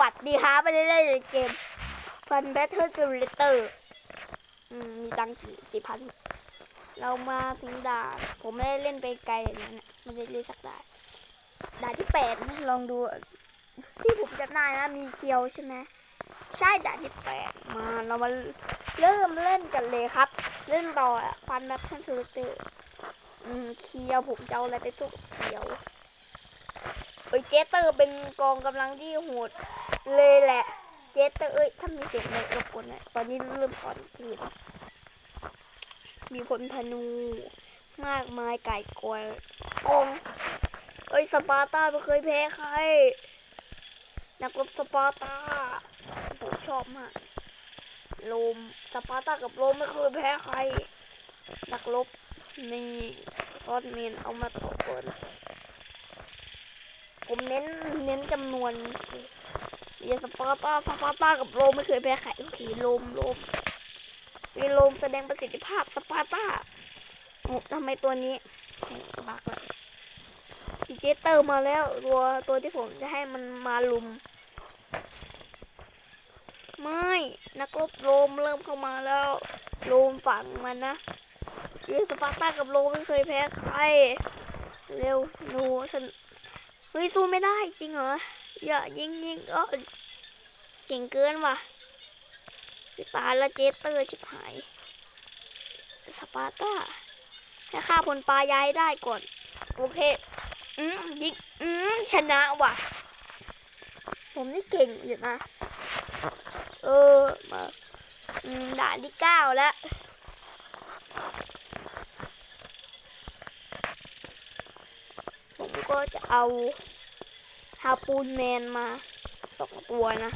วัสดีครับไม่ได้เล่นเกมพันแบทเทิลซิมูเลเตอร์มีตังค์สี่สี่พัน เรามาถึงด่าน ผมไม่ได้เล่นไปไกลอย่างนั้นน่ะไม่ได้เล่นสักด่านด่านที่แปดนะลองดู ที่ผมจำได้นะ มีเคียวใช่ไหมใช่ด่านที่แปดมาเรามาเริ่มเล่นกันเลยครับ เล่นต่อฟันแบทเทิลซิมูเลเตอร์เคียวผมจะเอาอะไรไปสู้กับเคียว เอ้ยเจสเตอร์เป็นกองกำลังที่โหดเลยแหละ เจสเตอร์เอ้ยถ้ามีเสียงในรบกวนน่ยตอนนี้เริ่มอ่อนกรีดมีพลธนูมากมายไก่กวนกองเอ้ยสปาร์ตาไม่เคยแพ้ใคร นักรบสปาร์ตาผมชอบมากลมสปาร์ตากับลมไม่เคยแพ้ใคร นักรบนี่ซอสเมนเอามาต่อก่อน ผมเน้นเน้นจำนวนเรียสปาร์ตาสปาร์ตากับโรมไม่เคยแพ้ใครโอเคโรมโรมมีโรมแสดงประสิทธิภาพสปาร์ตาโอ้ทำไมตัวนี้บักเลยดีเจเตอร์มาแล้วตัวตัวที่ผมจะให้มันมาลุม ไม่นักรบโรมเริ่มเข้ามาแล้วโรมฝังมันนะเรียสปาร์ตากับโรมไม่เคยแพ้ใคร เร็วหนูฉัน เฮ้ยสู้ไม่ได้จริงเหรออย่ายิงยิงเออเก่งเกินว่ะพี่ปาและเจเตอร์ชิบหายสปาร์ตาแค่ฆ่าพลปลายายได้ก่อน โอเค อืมยิงอืมชนะว่ะ ผมนี่เก่งอยู่นะ เออมาอืมด่านที่เก้าแล้ว ผม ก็จะเอาฮาปูนแมนมาสองตัวนะ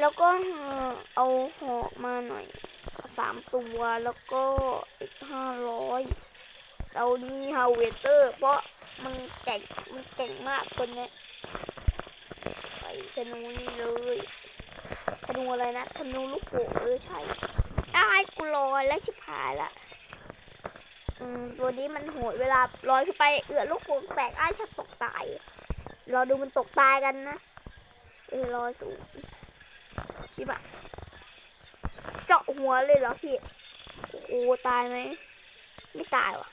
แล้วก็เอาหอกมาหน่อยสามตัวแล้วก็อีกห้าร้อยเอานี่ฮาเวเตอร์ เพราะมันเก่งมันเก่งมากคนนี้ไปธนูนี่เลยธนูอะไรนะธนูลูกโป่งเออใช่ไอ้ายกูลอแล้วชิบหายละ ตัวนี้มันโหดเวลาลอยขึ้นไปเอือลูกโป่งแตกอ้ายชักตกตายรอดูมันตกตายกันนะเออลอยสูงชิบะเจาะหัวเลยเหรอพี่โอ้โตายไหมไม่ตายว่ะ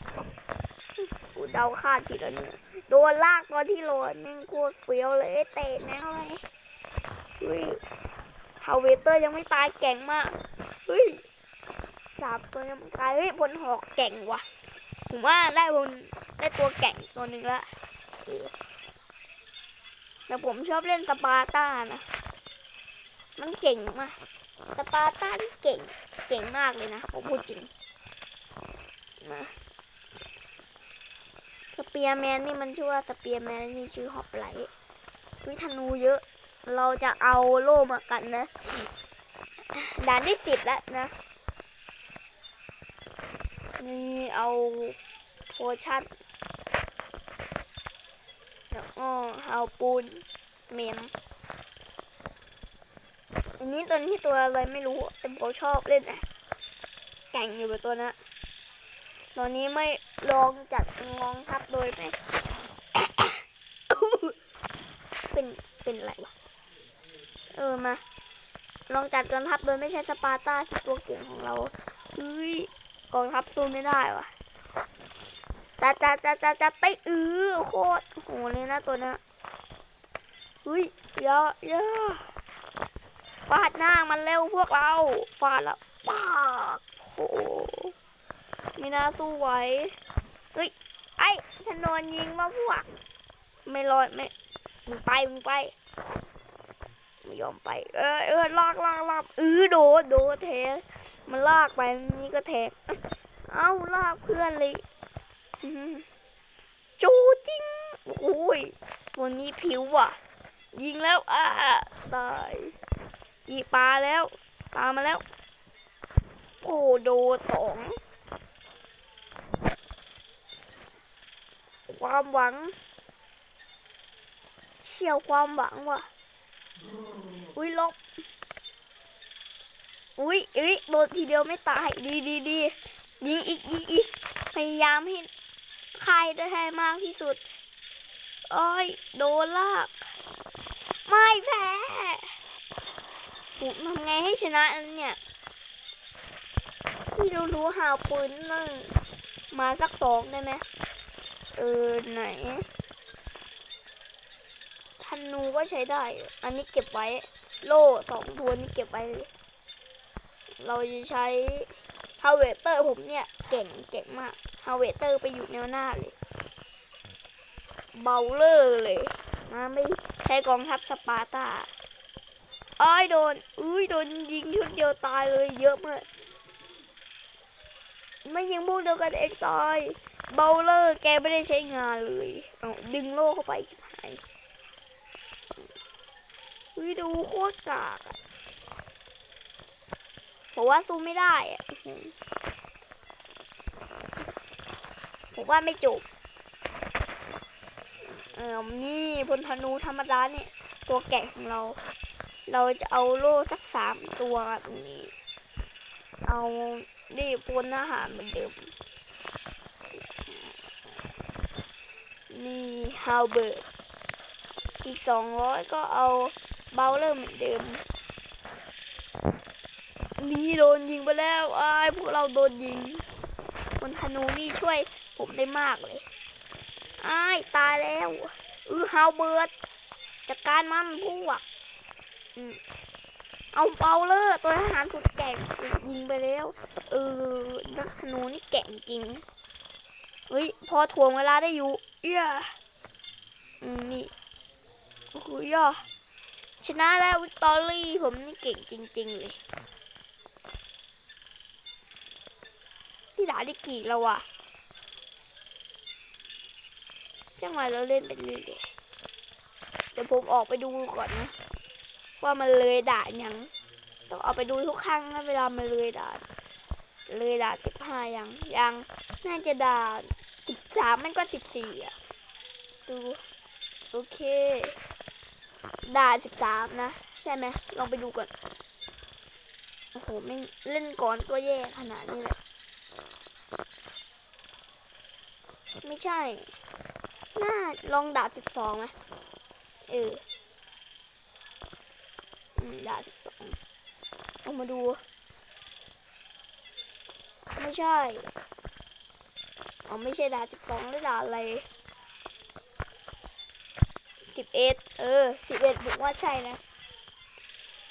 กูเดาคาดผิดแล้วเนี่ยโดนลากตอนที่โหลดแม่งโคตรเฟี้ยวเลยเตะแม่งเลยเฮ้ยฮาวเวเตอร์ยังไม่ตายแก่งมากเฮ้ยสามตัวยังไม่ตายเฮ้ยพลหอกแก่งว่ะ ผมว่าได้พลได้ตัวแก่งตัวหนึ่งละแต่ผมชอบเล่นสปาร์ต้านะ มันเก่งมาก สปาร์ต้าที่เก่ง เก่งมากเลยนะ ผมพูดจริงนะสเปียร์แมนนี่มันชื่อว่าสเปียร์แมนนี่ชื่อฮอปไลท์วิธนูเยอะ เราจะเอาโล่มากันนะ ด่านที่สิบแล้วนะ นี่เอาโพชั่นแล้วก็เอาปูนเมมอันนี้ตัวนี้ตัวอะไรไม่รู้แต่ผมชอบเล่นนะแก่งอยู่กับตัวนะตอนนี้ไม่ลองจัดงองทับโดยไหมเป็นเป็นอะไรวะเออมา ลองจัดกองทัพโดยไม่ใช่สปาร์ตาสิตัวเก่งของเราเฮ้ย กองทัพสู้ไม่ได้ว่ะจะจะจะจะจะเตะเออโคตรโหเลยนะตัวนะเฮ้ยเยอะเยอะฟาดหน้ามันเร็วพวกเราฟาดแล้วปากโอ้โหไม่น่าสู้ไหวเฮ้ยไอ้ฉันโดนยิงมาพวก ไม่รอดไม่มึงไปมึงไปไม่ยอมไป เออเออลากลากลากเออโดดโดดแท มันลากไปนี่ก็แทงเอ้าลากเพื่อนเลยจูจริงโอ้ยตัวนี้ผิวว่ะ ยิงแล้วอ่าตายอีปลาแล้วปลามาแล้วโอ้โดดสองความหวัง เชี่ยวความหวังว่ะอุ้ยลบ อุ้ยอุ้ยโดนทีเดียวไม่ตาย ดีดีดียิงอีกยิงอีก พยายามให้คายได้ให้มากที่สุด อ้ยโดนลาก ไม่แพ้ผมทำไงให้ชนะอันเนี่ยพี่รู้รู้หาปืนมั่งมาสักสองได้ไหมเออไหนธนูก็ใช้ได้ อันนี้เก็บไว้ โล่สองตัวนี้เก็บไว้เลย เราจะใช้ฮาเวเตอร์ผมเนี่ย เก่งเก่งมากฮาเวเตอร์ไปอยู่แนวหน้าเลยเบาเลอร์เลยนะไม่ใช้กองทัพสปาร์ตาอ้อยโดนอุ้ยโดนยิงชุดเดียวตายเลยเยอะมากไม่ยิงพวกเดียวกันเองตายเบลเลอร์แกไม่ได้ใช้งานเลยเดึงโล่เข้าไปชิบหายวิดูโคตรกากอะ ผมว่าสู้ไม่ได้อะผมว่าไม่จบ เออนี่พลธนูธรรมดาเนี่ย ตัวแกะของเรา เราจะเอาโล่สักสามตัวตรงนี้ เอานี่ปนอาหารเหมือนเดิม นี่ฮาวเบิร์ดอีกสองร้อยก็เอาเบลเลอร์เหมือนเดิม นี่โดนยิงไปแล้วอ้ายพวกเราโดนยิงคนธนูนี่ช่วยผมได้มากเลยอ้ายตายแล้วอือฮาวเบิร์ดจัดการมันพวกอืมเอาเบลเลอร์ตัวทหารสุดแก่งยิงไปแล้ว เออนักธนูนี่แก่งจริงเฮ้ยพอถ่วงเวลาได้อยู่ เอี้ยอืมนี่โอ้โหย่อชนะแล้ววิกตอรี่ผมนี่เก่งจริง ๆ เลย ที่ด่าได้กี่แล้ววะจังหวะเราเล่นไปเรื่อยเดี๋ยวผมออกไปดูก่อนนะ ว่ามันเลยด่ายัง ต้องเอาไปดูทุกครั้งนะเวลามันเลยด่าน เลยด่านสิบห้ายัง ยัง น่าจะด่านสิบสามมันก็สิบสี่อะดูโอเคด่านสิบสามนะ ใช่ไหมลองไปดูก่อน โอ้โหไม่เล่นก่อนก็แย่ขนาดนี้เลย ไม่ใช่ น่าลองด่าสิบสองไหมเออด่าสิบสองเอามาดู ไม่ใช่อ๋อไม่ใช่ด่าสิบสองหรือด่าอะไรสิบเอ็ดเออสิบเอ็ดผมว่าใช่นะ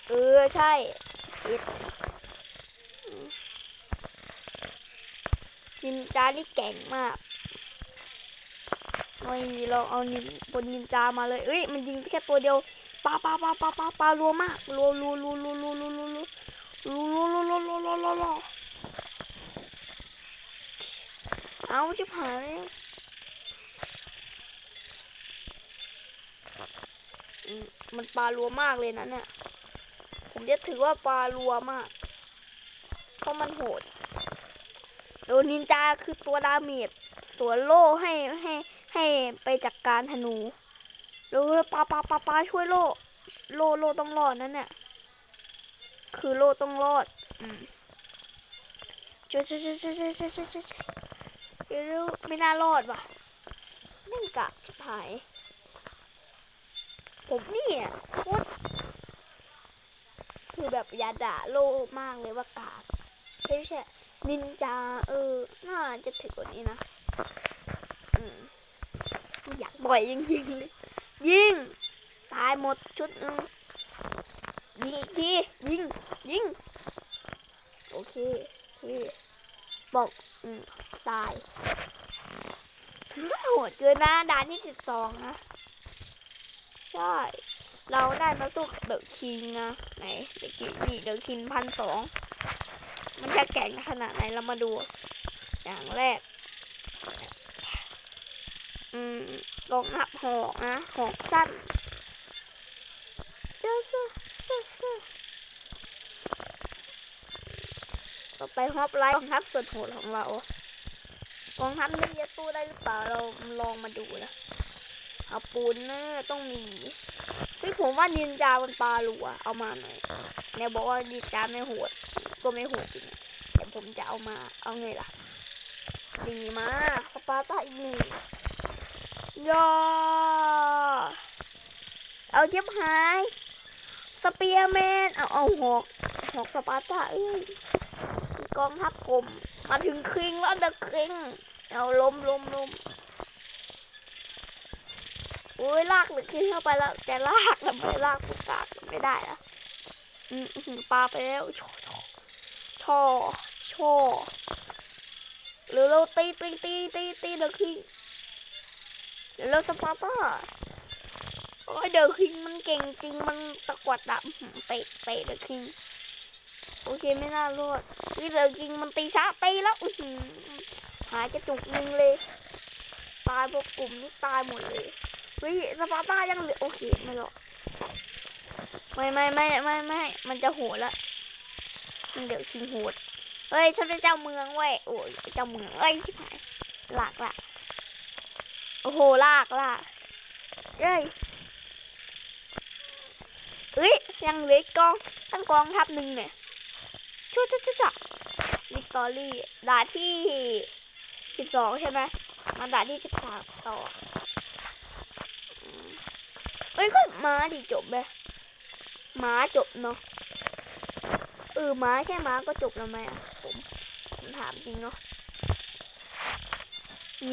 เออ ใช่เอ็ดนินจานี่เก่งมาก ไม่เราเอานินบนนินจามาเลยเอ้ยมันยิงแค่ตัวเดียวปาปาปาปาปาปารัวมากรัวรัวรัวรัวรัวรัวรัวรัวรัวรัวรัวรัวรัวรัวรัวเอาชิบหายแล้วอืมมันปลารัวมากเลยนะเนี่ยผมจะถือว่าปลารัวมากเพราะมันโหดโดนนินจาคือตัวดาเมจ สวนโล่ให้ให้ให้ไปจัดกการธนูเร็วปาปาปาปาช่วยโล่โล่โล่ต้องรอดนั่นเนี่ยคือโล่ต้องรอดอืมช่วยช่วยช่วยช่วยช่วยช่วยช่วยช่วยช่วยเร็วไม่น่ารอดว่ะไม่งกะชิบหายผมนี่ยโคตรคือแบบยาด่าโลมากเลยว่ากากไม่ใช่นินจาเออ น่าจะถึงกว่านี้นะ อยากบ่อยจริงๆเลยยิงตายหมดชุดนึงยิงอีกทียิงยิงโอเคโอเคบอกอืมตายโหดเกินนะด่านที่สิบสองนะ ใช่ เราได้มาสู้กับเดอะคิงนะ ไหนเดอะคิงนี่เดอะคิงพันสองมันจะแก่งขนาดไหนเรามาดู อย่างแรก อืมลงหับหอกนะหอกสั้นเจ้าเจ้าเจ้าเจ้าต่อไปฮอปไลท์กองทัพสุดโหดของเรากองทัพนี้จะสู้ได้หรือเปล่าเราลองมาดูนะเอาปูนเนอร์ต้องมีเฮ้ยผมว่านินจามันปลาหลัวเอามาหน่อยเนี่ยบอกว่านินจาไม่โหดก็ไม่โหดจริงแต่ผมจะเอามาเอาไงล่ะดีมากสปาร์ตาอีกหนึ่ง ยอเอาเจ็บหาย สเปียร์แมน เอาเอาหอกหอกสปาร์ตาเอ้ยกองทัพกลมมาถึงคิงแล้วเดอะคิง เอาล้มล้มล้มโอ้ยลากหรือคิงเข้าไปแล้วแต่ลากแล้วไม่ลากประกาไม่ได้อะอืมปลาไปแล้วช่อช่อช่อหรือเราตีตีตีตีตีเดอะคิง เดี๋ยวเราสปาร์ตาโอ้ยเดอะคิงมันเก่งจริงมันตะกวัดอะอื้อหือเตะเตะเดอะคิงโอเคไม่น่ารอดนี่เดอะคิงมันตีช้าตีแล้วหายกระจุกหนึ่งเลย ตายพวกกลุ่มนี้ตายหมดเลยเฮ้ยสปาร์ต้ายังเหลือโอเคไม่หรอกไม่ไม่ไม่ไม่ไม่มันจะโหดละมันเดี๋ยวชิงโหดเฮ้ยฉันเป็นเจ้าเมืองเว้ยโอ้ยเจ้าเมืองเอ้ยชิบหายหลากละ โอ้โห ลากลากเอ้ยเฮ้ย ยังเหลือกกองตั้งกองทัพหนึ่งเนี่ยชุดชุดชุดชุดวิกตอรี่ด่าที่สิบสองใช่ไหมมาด่าที่สิบสามต่อเอ้ยก็ม้าดิจบไหมม้าจบเนาะเออม้าแค่ม้าก็จบแล้วไหมอะผมผมถามจริงเนาะ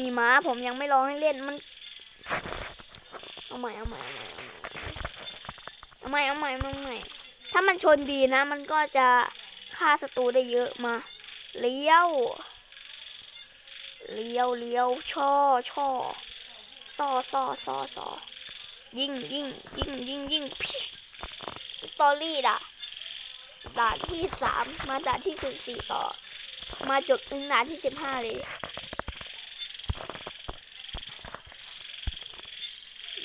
มีม้าผมยังไม่ลองให้เล่นมันเอาใหม่เอาใหม่เอาใหม่เอาใหม่เอาใหม่เอาใหม่ถ้ามันชนดีนะ มันก็จะฆ่าศัตรูได้เยอะมา เลี้ยว เลี้ยวเลี้ยวช่อช่อซอซอซอซอยิงยิงยิงยิงยิงพี่ตอรี่ด่ะด่านที่สามมาด่านที่สิบสี่ต่อ มาจบถึงด่านที่สิบห้าเลย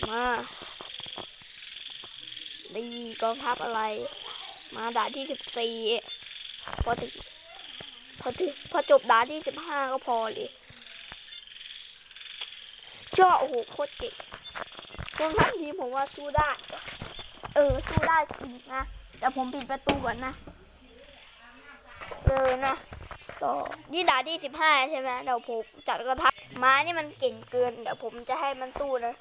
มาดีกองทัพอะไร มาด่านที่สิบสี่พอถึงพอถึงพอจบด่านที่สิบห้าก็พอเลยเชื่อโอ้โหโคตรเก่งกองทัพนี้ผมว่าสู้ได้ เออสู้ได้จริงนะแต่ผมปิดประตูก่อนนะเออนะต่อนี่ด่านที่สิบห้าใช่ไหมเดี๋ยวผมจัดกระทัพม้านี่มันเก่งเกิน เดี๋ยวผมจะให้มันสู้นะ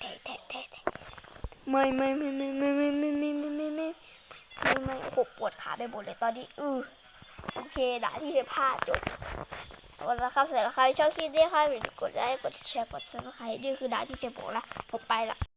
แทกแทกแทกแทแทไม่ไม่ไม่ไม่ไม่ไม่ไม่ไม่ไม่ไม่ไม่ไม่ไม่โอ้โหปวดขาไปหมดเลยตอนนี้อือโอเคด่าที่สิบห้าจบวันละครับเสร็จแล้วใครชอบคลิปนี้ครับอย่าลืมกดไลค์กดแชร์กดซับสไครต์นี่คือด่าที่เจ็บอกละผมไปละ